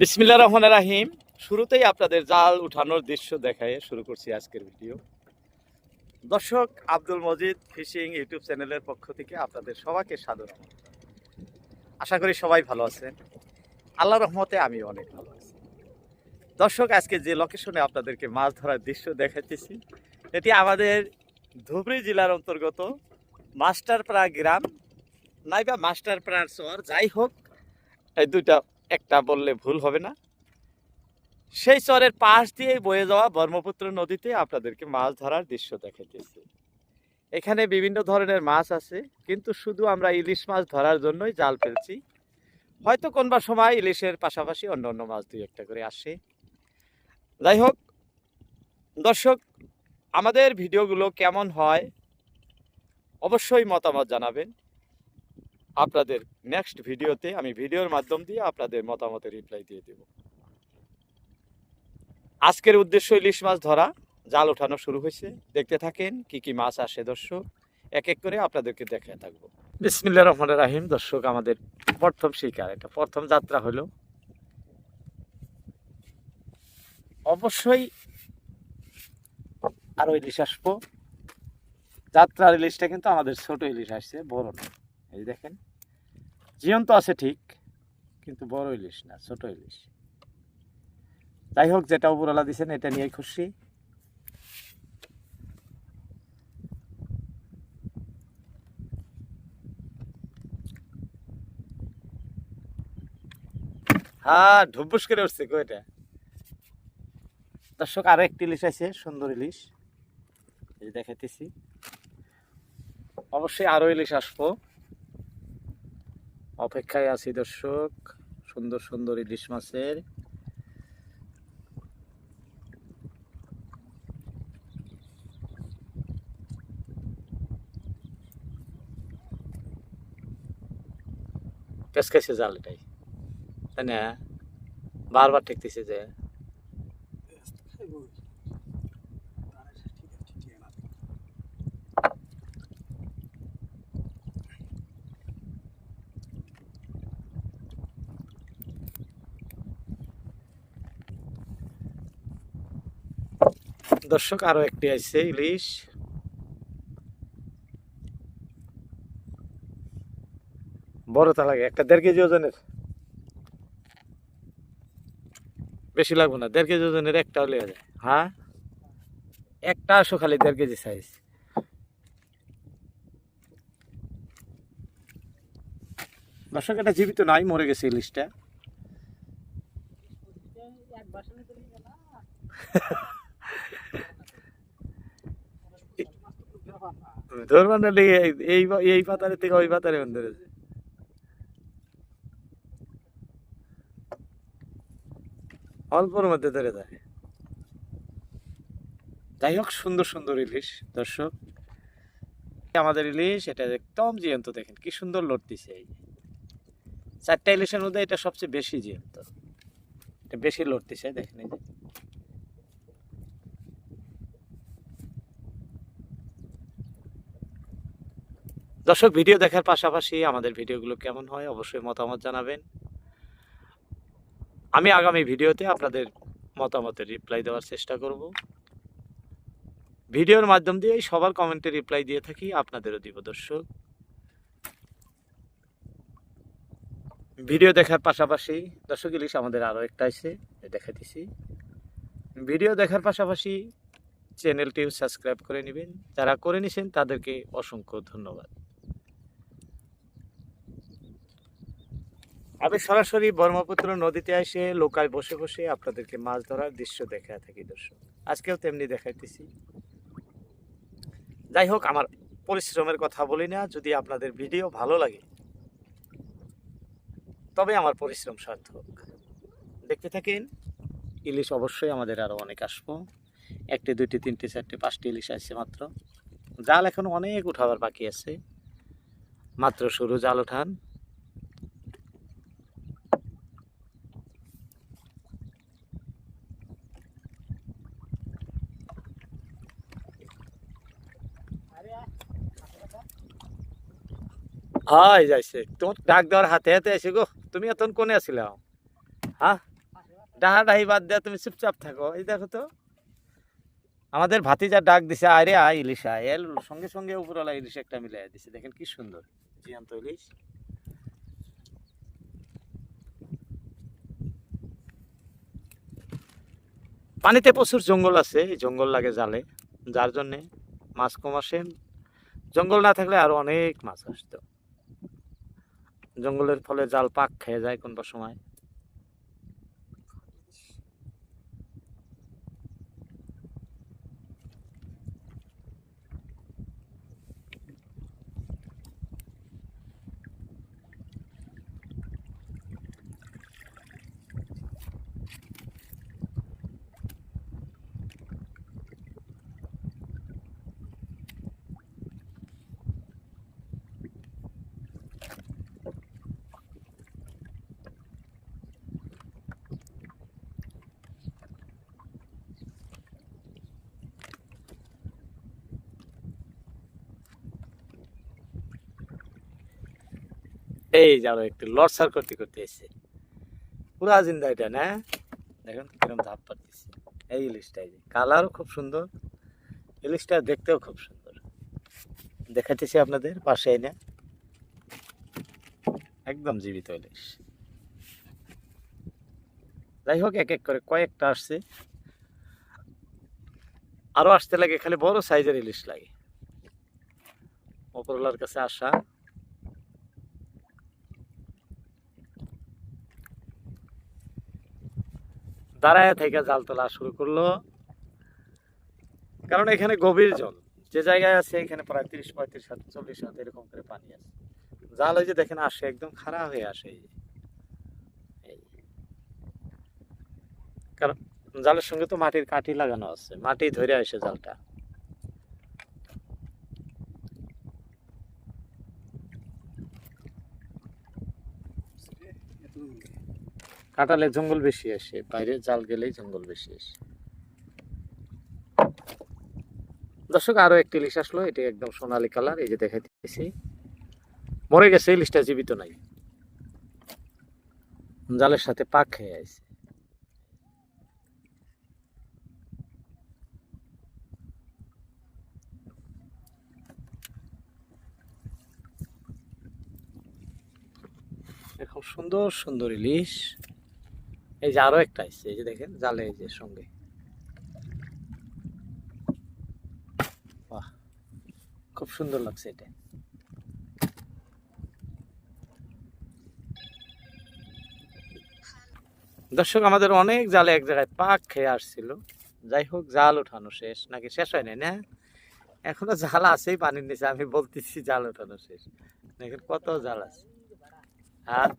বিসমিল্লা রহমান রাহিম। শুরুতেই আপনাদের জাল উঠানোর দৃশ্য দেখায় শুরু করছি আজকের ভিডিও। দর্শক, আব্দুল মজিদ ফিশিং ইউটিউব চ্যানেলের পক্ষ থেকে আপনাদের সবাইকে আমন্ত্রণ। আশা করি সবাই ভালো আছেন। আল্লাহ রহমতে আমি অনেক ভালো আছি। দর্শক, আজকে যে লোকেশনে আপনাদেরকে মাছ ধরার দৃশ্য দেখাইতেছি, এটি আমাদের ধুবড়ি জেলার অন্তর্গত মাস্টারপাড়া গ্রাম, নাইবা মাস্টারপাড়ার চর। যাই হোক, এই দুইটা একটা বললে ভুল হবে না। সেই চরের পাশ দিয়ে বয়ে যাওয়া ব্রহ্মপুত্র নদীতে আপনাদেরকে মাছ ধরার দৃশ্য দেখাইতেছি। এখানে বিভিন্ন ধরনের মাছ আছে, কিন্তু শুধু আমরা ইলিশ মাছ ধরার জন্যই জাল ফেলছি। হয়তো কোনবা সময় ইলিশের পাশাপাশি অন্য অন্য মাছ দুই একটা করে আসে। যাই হোক, দর্শক, আমাদের ভিডিওগুলো কেমন হয় অবশ্যই মতামত জানাবেন। আপনাদের নেক্সট ভিডিওতে আমি ভিডিওর মাধ্যম দিয়ে আপনাদের মতামতের রিপ্লাই দিয়ে দেব। আজকের উদ্দেশ্য ইলিশ মাছ ধরা। জাল ওঠানো শুরু হয়েছে। দেখতে থাকেন কি কি মাছ আসে দর্শক। এক এক করে আপনাদেরকে দেখে থাকব। বিসমিল্লা রহমান রাহিম। দর্শক, আমাদের প্রথম শিকার। এটা প্রথম যাত্রা হলো। অবশ্যই আরও ইলিশ আসব। যাত্রার ইলিশটা কিন্তু আমাদের ছোট ইলিশ আসছে, বড় না এই দেখেন। জীবন্ত আছে ঠিক, কিন্তু বড় ইলিশ না, ছোট ইলিশ। যাই হোক, যেটা উপরওয়ালা দিছেন, এটা নিয়ে খুশি। হ্যাঁ ঢুবুস করে উঠছে এটা? দর্শক, আরও একটি ইলিশ আছে, সুন্দর ইলিশ। এই দেখাইতেছি। অবশ্যই আরও ইলিশ আসব। অপেক্ষায় আছি দর্শক, সুন্দর সুন্দর ইলিশ মাছের। পেসকাইছে জাল এটাই। তাই না? বারবার ঠেকতেছে যে। দর্শক আরও একটি আছে ইলিশ। বড় তা লাগে একটা দেড় কেজি ওজনের। বেশি লাগবে না দেড় কেজি ওজনের একটা হলে যায়। হ্যাঁ একটা আসো খালি দেড় কেজি সাইজ দর্শক এটা জীবিত নাই মরে গেছে ইলিশটা। ধরবার না এই এই পাতারে থেকে ওই পাতারে ধরেছে অল্পর মধ্যে ধরে যায় যাই হোক, সুন্দর সুন্দর ইলিশ, দর্শক। আমাদের ইলিশ, এটা একদম জিয়ন্ত দেখেন কি সুন্দর লড়তিছে এই যে। চারটা ইলিশের মধ্যে এটা সবচেয়ে বেশি জিয়ন্ত এটা বেশি লড়তিছে, দেখেন এই যে। দর্শক, ভিডিও দেখার পাশাপাশি আমাদের ভিডিওগুলো কেমন হয় অবশ্যই মতামত জানাবেন। আমি আগামী ভিডিওতে আপনাদের মতামতের রিপ্লাই দেওয়ার চেষ্টা করব। ভিডিওর মাধ্যম দিয়েই সবার কমেন্টে রিপ্লাই দিয়ে থাকি, আপনাদেরও দিব দর্শক। ভিডিও দেখার পাশাপাশি, দর্শক, ইলিশ আমাদের আরও একটা আছে দেখাইতেছি ভিডিও দেখার পাশাপাশি চ্যানেলটিও সাবস্ক্রাইব করে নেবেন। যারা করে নিছেন তাদেরকে অসংখ্য ধন্যবাদ। আমি সরাসরি ব্রহ্মপুত্র নদীতে এসে লোকায় বসে বসে আপনাদেরকে মাছ ধরার দৃশ্য দেখা থাকি, দর্শক। আজকেও তেমনি দেখাইতেছি। যাই হোক, আমার পরিশ্রমের কথা বলি না, যদি আপনাদের ভিডিও ভালো লাগে, তবে আমার পরিশ্রম সার্থক। দেখতে থাকেন, ইলিশ অবশ্যই আমাদের আরও অনেক আসব। একটি, দুইটি, তিনটি, চারটি, পাঁচটি ইলিশ আসছে মাত্র। জাল এখন অনেক উঠাবার বাকি আছে। মাত্র শুরু জাল উঠান হয় যাইছে। তোমার ডাক দেওয়ার হাতে হাতে আছে গো। তুমি এখন কোনে আছিলে? হ্যাঁ ডাহাডাহি বাদ দেওয়া তুমি চুপচাপ থাকো। এই দেখো তো। আমাদের ভাতিজা ডাক দিছে, আরে আয় ইলিশ আয় এর সঙ্গে সঙ্গে উপরওয়ালা ইলিশ একটা মিলাই দিছে। দেখেন কি সুন্দর। জিয়ান্ত ইলিশ। পানিতে প্রচুর জঙ্গল আছে। জঙ্গল লাগে জালে। যার জন্যে মাছ কম আসে। জঙ্গল না থাকলে আরও অনেক মাছ আসতো। জঙ্গলের ফলে জাল পাক খেয়ে যায় কোনটা সময়। এই যাও একটু লড়সার করতে করতে এসে পুরা জিন্দা এটা, না? দেখুন কিরম ধাপ পারতেছে। এই ইলিশটা, এই যে কালারও খুব সুন্দর, ইলিশটা দেখতেও খুব সুন্দর। দেখাতেছি আপনাদের পাশে এনে। একদম জীবিত ইলিশ। যাই হোক, এক এক করে কয়েকটা আসছে। আরও আসতে লাগে, খালি বড় সাইজের ইলিশ লাগে। ওপরওয়ালার কাছে আসা। দাঁড়ায় থেকে জাল তোলা শুরু করল। কারণ এখানে গভীর জল, যে জায়গায় আছে এখানে প্রায় তিরিশ, পঁয়ত্রিশ হাত, চল্লিশ হাত এরকম করে পানি আছে। জাল ওই যে দেখেন আসে, একদম খারাপ হয়ে আসে। কারণ জালের সঙ্গে তো মাটির কাঠি লাগানো আছে, মাটি ধরে আসে জালটা। কাটালে জঙ্গল বেশি আসে, বাইরে জাল গেলেই জঙ্গল বেশি আসে। দর্শক, আরও একটি ইলিশ আসলো, এটি একদম সোনালী কালার, এই যে দেখাইতেছি। মরে গেছে, ইলিশটা জীবিত নাই। জালের সাথে পাক খেয়ে আছে এখন সুন্দর সুন্দর ইলিশ। এই যে আরও একটা আসছে, এই যে দেখেন, জালে এই যে সঙ্গে। বাহ, খুব সুন্দর লাগছে এটা। দর্শক, আমাদের অনেক জালে এক জায়গায় পাক খেয়ে আসছিল। যাই হোক, জাল ওঠানো শেষ। নাকি শেষ হয় নাই, না? এখনও জাল আছেই পানির নিচে, আমি বলতেছি জাল ওঠানো শেষ। দেখেন কত জাল আছে। আর